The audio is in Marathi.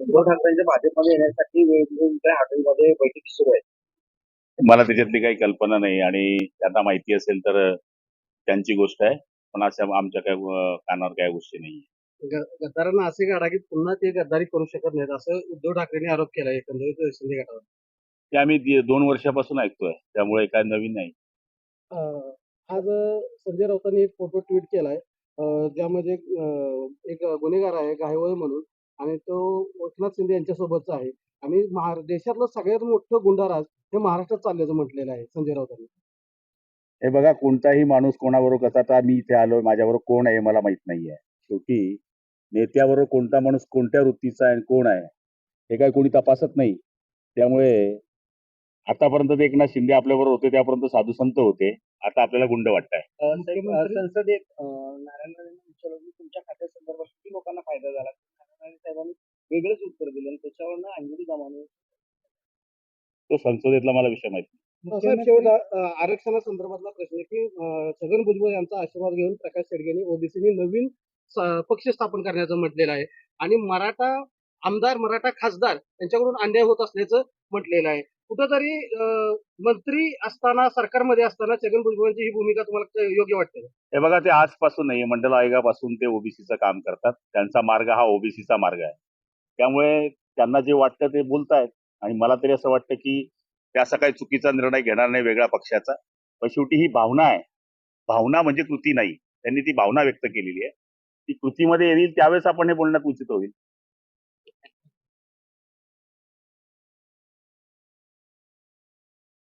उद्धव ठाकरेंच्या भाजपमध्ये येण्यासाठी वेगवेगळ्या हॉटेलमध्ये बैठकी सुरू आहेत. मला त्याच्यातली काही कल्पना नाही आणि त्यांना माहिती असेल तर त्यांची गोष्ट आहे. पण अशा आमच्या काय कानावर काय गोष्टी नाही गद्दारांना असे काढा की पुन्हा ते गद्दारी करू शकत नाहीत असं उद्धव ठाकरेंनी आरोप केला एकंदरीत शिंदे गटावर. ते आम्ही दि- दोन वर्षापासून ऐकतोय. त्यामुळे काय नवीन नाही. आज संजय राऊतांनी एक फोटो ट्विट केलाय ज्यामध्ये एक गुन्हेगार आहे गायवळ म्हणून. आणि तो एकनाथ शिंदे यांच्यासोबतचा आहे. आणि महार देशातलं सगळ्यात मोठं गुंडाराज हे महाराष्ट्रात चालल्याचं म्हटलेलं आहे संजय राऊतांनी. हे बघा कोणताही माणूस कोणाबरोबर कसा आता मी इथे आलोय माझ्याबरोबर कोण आहे मला माहीत नाहीये. शेवटी नेत्याबरोबर कोणता माणूस कोणत्या वृत्तीचा आहे आणि कोण आहे हे काय कोणी तपासत नाही. त्यामुळे आतापर्यंत ते एकनाथ शिंदे आपल्याबरोबर होते त्यापर्यंत साधू संत होते. आता आपल्याला गुंड वाटताय. संसदेत अं, नारायण वेगळंच उत्तर दिलं आणि त्याच्यावरनं अंगडी जमावून तो संसदेतला मला विषय माहिती नाही. साहेब शेवट अं, आरक्षणासंदर्भातला प्रश्न आहे की अं, छगन भुजबळ यांचा आशीर्वाद घेऊन प्रकाश शेडगे ओबीसीनी नवीन स- पक्ष स्थापन करण्याचं म्हटलेलं आहे. आणि मराठा आमदार मराठा खासदार यांच्याकडून अन्याय होत असल्याचं म्हटलेलं आहे. कुठंतरी अं, मंत्री असताना सरकारमध्ये असताना छगन भुजबळांची ही भूमिका तुम्हाला योग्य वाटते का? हे बघा ते आजपासून नाही मंडल आयोगापासून ते ओबीसीचं काम करतात. त्यांचा मार्ग हा ओबीसीचा मार्ग आहे. त्यामुळे त्यांना जे वाटतं ते बोलतायत. आणि मला तरी असं वाटतं की त्याचा असा काही चुकीचा निर्णय घेणार नाही वेगळ्या पक्षाचा. पण शेवटी ही भावना आहे. भावना म्हणजे कृती नाही. त्यांनी ती भावना व्यक्त केलेली आहे. ती कृतीमध्ये येईल त्यावेळेस आपण हे बोलण्यात उचित होईल.